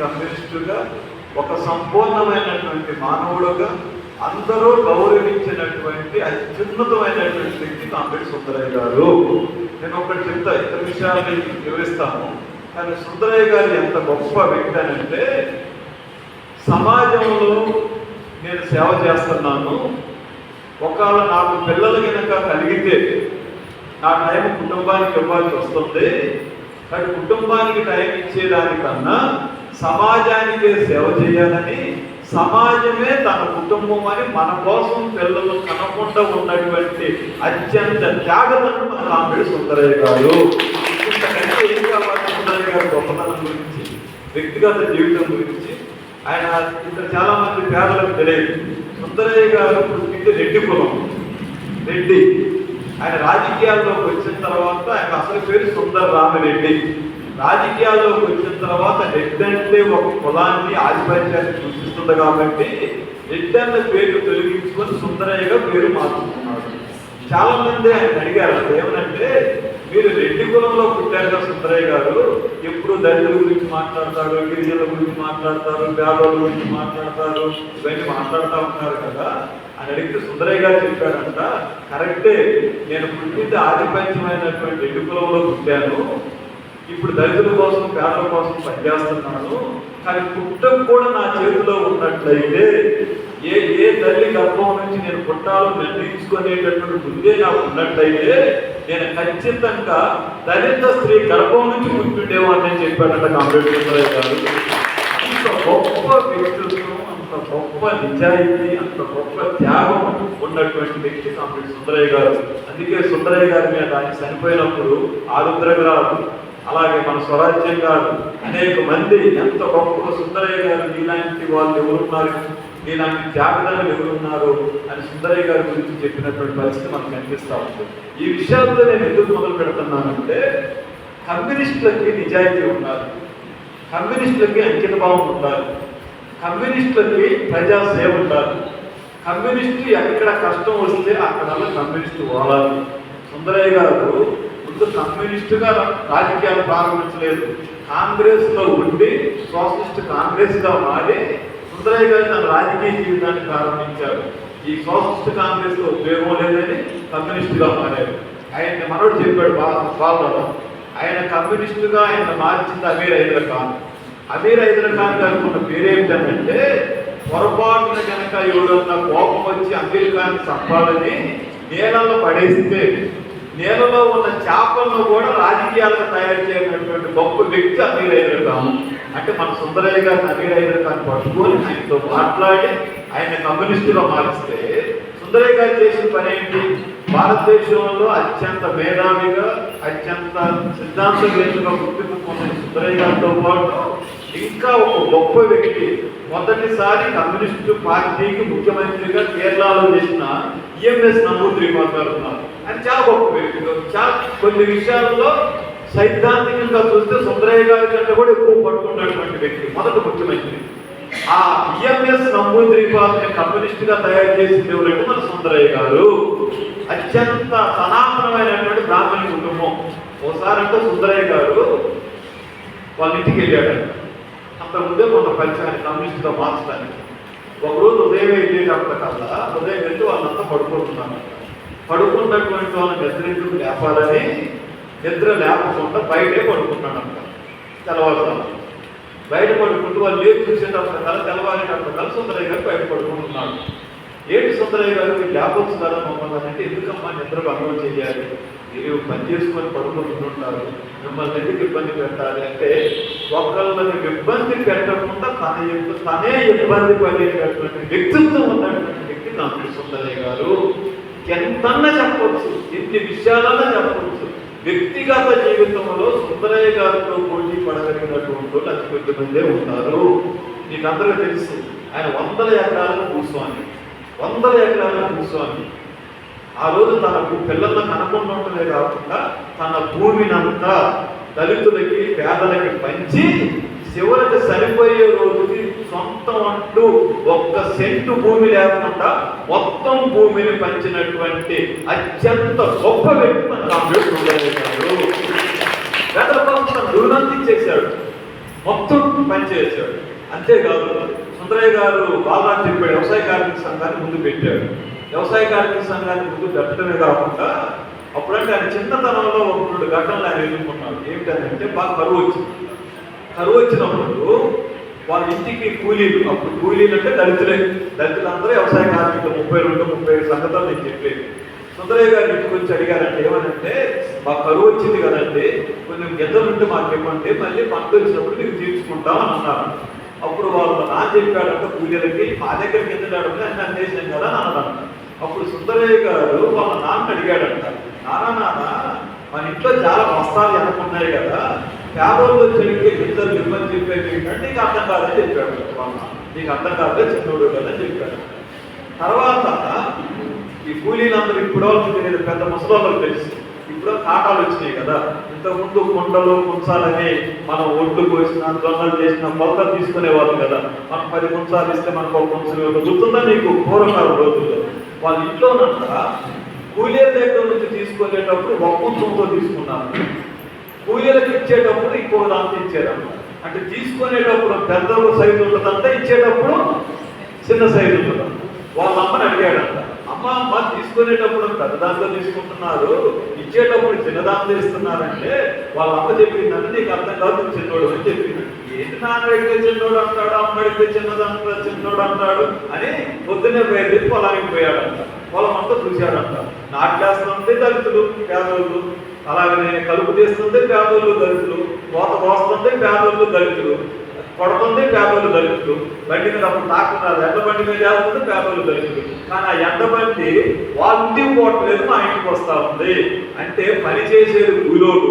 కమ్యూనిస్టుగా ఒక సంపూర్ణమైనటువంటి మానవుడుగా అందరూ గౌరవించినటువంటి అత్యున్నతమైనటువంటి వ్యక్తి కాంగ్రెస్ సుందరయ్య గారు. నేను ఒకటి చెప్తా ఇతర విషయాన్ని వివరిస్తాను. కానీ సుందరయ్య గారు ఎంత గొప్ప వ్యక్తి అని అంటే సమాజంలో నేను సేవ చేస్తున్నాను. ఒకవేళ నాకు పిల్లలు కనుక కలిగితే నా టైం కుటుంబానికి ఇవ్వాల్సి వస్తుంది. కానీ కుటుంబానికి టైం ఇచ్చేదానికన్నా సమాజానికి సేవ చేయాలని సమాజమే తన కుటుంబం అని మన కోసం పిల్లలు కనకుండా ఉన్నటువంటి అత్యంత త్యాగతను మన రాముడి సుందరయ్య గారు. ఇంతకంటే ఏం కావాలి సుందరయ్య గారి గొప్పతనం గురించి వ్యక్తిగత జీవితం గురించి? ఆయన ఇక్కడ చాలా మంది పేదలకు తెలియదు. సుందరయ్య గారు పుట్టింది రెడ్డి కులం రెడ్డి. ఆయన రాజకీయాల్లోకి వచ్చిన తర్వాత ఆయన అసలు పేరు సుందర రామిరెడ్డి. రాజకీయాల్లోకి వచ్చిన తర్వాత రెడ్ అంటే ఒక కులాన్ని ఆధిపత్యాన్ని సూచిస్తుంది కాబట్టి రెడ్ అన్న పేరు తొలగించుకొని సుందరయ్యగా పేరు మార్చుకున్నాడు. చాలా మంది ఆయన అడిగారు ఏమనంటే మీరు రెడ్డి కులంలో పుట్టారు కదా సుందరయ్య గారు? ఎప్పుడు దళితుల గురించి మాట్లాడతారు గిరిజనుల గురించి మాట్లాడతారు పేదోళ్ళ గురించి మాట్లాడతారు? ఇవన్నీ మాట్లాడుతూ ఉంటారు కదా? అని అడిగితే సుందరయ్య గారు చెప్పారంట కరెక్టే నేను పుట్టింది ఆధిపత్యమైనటువంటి రెడ్డి కులంలో పుట్టాను. ఇప్పుడు దళితుల కోసం పేదల కోసం పనిచేస్తున్నాను. కానీ పుట్టం కూడా నా చేతిలో ఉన్నట్లయితే ఏ ఏ తల్లి గర్భం నుంచి నేను పుట్టాలో నిర్ణయించుకునేటటువంటి ముందే నాకు ఉన్నట్లయితే నేను ఖచ్చితంగా దళిత స్త్రీ గర్భం నుంచి పుట్టిండేవాడిని అని చెప్పాడంట సుందరయ్య గారు. అంత గొప్ప వ్యక్తిత్వం అంత గొప్ప నిజాయితీ అంత గొప్ప త్యాగం ఉన్నటువంటి వ్యక్తి కాంగ్రెస్ సుందరయ్య గారు. అందుకే సుందరయ్య గారి మీద ఆయన చనిపోయినప్పుడు ఆరుద్ర గారు అలాగే మన స్వరాజ్యం గారు అనేక మంది ఎంత గొప్ప సుందరయ్య గారు నీలాంటి వాళ్ళు ఎవరున్నారు? నీలాంటి త్యాగదారులు ఎవరున్నారు? అని సుందరయ్య గారి గురించి చెప్పినటువంటి పరిస్థితి మనకు కనిపిస్తూ ఉంది. ఈ విషయాలతో నేను ఎందుకు మొదలు పెడుతున్నానంటే కమ్యూనిస్టులకి నిజాయితీ ఉండాలి. కమ్యూనిస్టులకి అంకిత భావం ఉండాలి. కమ్యూనిస్టులకి ప్రజా సేవ ఉండాలి. కమ్యూనిస్టు ఎక్కడ కష్టం వస్తే అక్కడ కమ్యూనిస్టు వాడాలి. సుందరయ్య గారు ఇప్పుడు కమ్యూనిస్టుగా రాజకీయాలు ప్రారంభించలేదు. కాంగ్రెస్లో ఉండి సోషలిస్ట్ కాంగ్రెస్గా మారి సుందరయ్య గారు తన రాజకీయ జీవితాన్ని ప్రారంభించారు. ఈ సోషలిస్ట్ కాంగ్రెస్లో ఉపయోగం లేదని కమ్యూనిస్టుగా మారారు. ఆయన మనోడు చెప్పాడు బాగా ఆయన కమ్యూనిస్టుగా ఆయన మార్చింది అమీర్ హైదర్ ఖాన్. అమీర్ హైదర్ ఖాన్ గారికి ఉన్న పేరేమిటంటే పొరపాటున కనుక ఎవడన్నా కోపం వచ్చి అమీర్ ఖాన్ చంపాలని నేలలో పడేస్తే నేలలో ఉన్న చేపలను కూడా రాజకీయాలకు తయారు చేయనటువంటి గొప్ప వ్యక్తి అమీర్ హైదర్ అంటే మన సుందరయ్య గారిని అమీర్ హైదర్ పట్టుకొని ఆయనతో మాట్లాడి ఆయన కమ్యూనిస్టుగా మారిస్తే సుందరయ్య గారు చేసిన పని ఏంటి? భారతదేశంలో అత్యంత మేధావిగా అత్యంత సిద్ధాంతవేత్తగా గుర్తింపు పొందిన సుందరయ్య గారితో పాటు ఇంకా ఒక గొప్ప వ్యక్తి మొదటిసారి కమ్యూనిస్టు పార్టీకి ముఖ్యమంత్రిగా కేరళలో చేసిన ఈఎంఎస్ నమూద్రీపాల్ మాట్లాడుతున్నారు ఉన్నారు చాలా గొప్ప వ్యక్తి చాలా కొన్ని విషయాల్లో సైద్ధాంతికంగా చూస్తే సుందరయ్య గారి కంటే కూడా ఎక్కువ పట్టుకున్నటువంటి వ్యక్తి మొదటి ముఖ్యమంత్రి ఆ ఈఎంఎస్ పాత్ర కమ్యూనిస్ట్గా తయారు చేసింది ఎవరంటే మన సుందరయ్య గారు. అత్యంత సనాతనమైనటువంటి బ్రాహ్మణ కుటుంబం. ఒకసారి అంటే సుందరయ్య గారు వాళ్ళ ఇంటికి వెళ్ళాడంట. అంతకుముందే మన పరిచయాన్ని కమ్యూనిస్ట్గా మార్చడానికి. ఒకరోజు ఉదయం వెళ్ళేటప్పటికల్లా ఉదయం వెళ్ళి వాళ్ళంతా పడుకుంటున్నాను పడుకున్నటువంటి వాళ్ళని నిద్ర ఎందుకు లేపాలని నిద్ర లేపకుండా బయటే పడుకున్నాడంట తెల్లవారుజాము బయట పడుకుంటూ వాళ్ళు లేపు చూసేటప్పటికల్లా తెల్లవారేటప్పటికల్లా సుందరయ్య గారు బయట పడుకుంటున్నాడు. ఏంటి సుందరయ్య గారు మీరు లేపొచ్చు కదా మమ్మల్ని అంటే ఎందుకమ్మా నిద్ర భంగం చేయాలి మీరు పని చేసుకొని పడుకుంటుంటారు. మిమ్మల్ని ఎందుకు ఇబ్బంది పెట్టాలి అంటే ఒకళ్ళని ఇబ్బంది పెట్టకుండా తన యొక్క తనే ఇబ్బంది పడేటటువంటి వ్యక్తిత్వం ఉన్నటువంటి వ్యక్తి నాకు సుందరయ్య గారు. ఎంతన్నా చెప్పవచ్చు ఎన్ని విషయాలన్నా చెప్పవచ్చు వ్యక్తిగత జీవితంలో సుందరయ్య గారితో పోటీ పడగలిగినటువంటి వాళ్ళు అతి కొద్ది మందే ఉంటారు. నీకు అందరూ తెలుసు ఆయన వందల ఎకరాల భూస్వామి వందల ఎకరాల భూస్వామి. ఆ రోజు తన పిల్లలను కనకుండా ఉండలే కాకుండా తన భూమినంతా దళితులకి పేదలకి పంచి చివరికి సరిపోయే రోజుకి సొంతం అంటూ ఒక్క సెంటు భూమి లేకుండా మొత్తం భూమిని పంచినటువంటి అత్యంత గొప్ప వ్యక్తి మన రామకృష్ణుడు సుందరయ్య గారు. పేదల తన మొత్తం పనిచేశాడు అంతేకాదు సుందరయ్య గారు బాగా చెప్పాడు వ్యవసాయ కార్మిక సంఘాన్ని ముందు పెట్టాడు. వ్యవసాయ కార్మిక సంఘాన్ని ముందు పెట్టడమే కాకుండా అప్పుడంటే ఆయన చిన్నతనంలో ఒక రెండు ఘటనలు ఆయన ఎదుర్కొన్నాడు. ఏమిటంటే బాగా కరువు వచ్చింది. కరువు వచ్చినప్పుడు వాళ్ళ ఇంటికి కూలీలు అప్పుడు కూలీలు అంటే దళితులే. దళితులందరూ వ్యవసాయ కార్మికులు ముప్పై రెండు ముప్పై ఐదు సంగతులు నేను చెప్పేది. సుందరయ్య గారి ఇంటికి వచ్చి అడిగారంటే ఏమనంటే మా కరువు వచ్చింది కదండి కొంచెం గిద్దలు ఉంటే మాకు ఇవ్వండి మళ్ళీ పంట వచ్చినప్పుడు మీకు తీర్చుకుంటాం అని అన్నారు. అప్పుడు వాళ్ళు నా చెప్పాడంటే కూలీలకి మా దగ్గర గిద్దలు అడిగితే నన్ను అందేశాం కదా అని అన్నాను అప్పుడు సుందరయ్య గారు వాళ్ళ నాన్న అడిగాడంట. నాన్న నాన్న మన ఇంట్లో చాలా బస్తాలు ఉన్నాయి కదా యాదవులు చెడికి ఇద్దరు ఇవ్వని చెప్పేది ఏంటంటే నీకు అర్థం కాదని చెప్పాడు నీకు అర్థం కాదే చిన్నోడు కదని చెప్పాడు. తర్వాత ఈ కూలీలందరూ ఇప్పుడు వాళ్ళకి తెలియదు పెద్ద ముసలోళ్ళకి తెలుసు. ఇప్పుడు కాటాలు వచ్చినాయి కదా. ఇంతకుముందు కొండలు కుంచాలని మనం ఒడ్లు కోసిన దొంగలు చేసిన కొలత తీసుకునేవాళ్ళు కదా. మనం పది కుంచాలు ఇస్తే మనకు ఒక కుంచలు గుర్తుందా నీకు? పూర్వకాల రోజుల్లో. వాళ్ళ ఇంట్లోనంట కూలీల దగ్గర నుంచి తీసుకునేటప్పుడు ఒక కుంచంతో తీసుకున్నారు. ఇచ్చేటప్పుడు ఇంకో దాంతో ఇచ్చేదన్నమాట. అంటే తీసుకునేటప్పుడు పెద్ద సైజు ఉంటుందంట ఇచ్చేటప్పుడు చిన్న సైజు ఉంటుందంట వాళ్ళ అమ్మని అడిగాడంట అమ్మ అమ్మ తీసుకునేటప్పుడు పెద్ద దాంట్లో తీసుకుంటున్నారు ఇచ్చేటప్పుడు చిన్న దాంట్లో ఇస్తున్నారంటే వాళ్ళ అమ్మ చెప్పిందంటే నీకు అర్థం కాదు చిన్నోడు అని చెప్పింది. ఏంటి నాన్న అడిగితే చిన్నోడు అంటాడు అమ్మ అడిగితే చిన్నదంతా చిన్నోడు అంటాడు అని పొద్దున్నే పోయేది పొలానికి పోయాడంట. పొలమంతా చూశారంట. నాటు నాట్లేస్తుంటే దళితులు పేదోళ్ళు. అలాగనే కలుపు తీస్తుంటే పేదోళ్ళు దళితులు. కోత కోస్తుంటే పేదోళ్ళు దళితులు. కొడుతుంది పేపర్లు దళితులు బండి మీద అప్పుడు తాకున్నారు ఎండ బండి మీద వెళ్తుంది పేపర్లు దళితులు కానీ ఆ ఎండ బండి వాళ్ళ ఇంటికి పోవట్లేదు మా ఇంటికి వస్తా ఉంది. అంటే పని చేసేది కూలోడు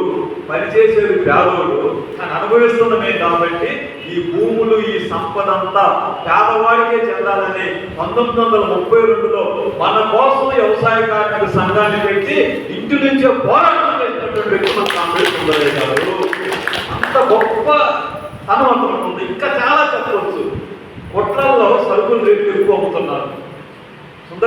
పని చేసేది పేదోడు కానీ అనుభవిస్తున్నమే కాబట్టి ఈ భూములు ఈ సంపద అంతా పేదవాడికే చెందాలని పంతొమ్మిది వందల ముప్పై రెండులో మన కోసం వ్యవసాయ కార్మిక సంఘాన్ని పెట్టి ఇంటి నుంచే పోరాటం చేసినటువంటి వ్యక్తి మన కాంగ్రెస్ అంత గొప్ప తనవంతం ఉంది ఇంకా చాలా చెప్పవచ్చు కొట్లల్లో సరుకులు రేట్లు ఎక్కువ అమ్ముతున్నారు.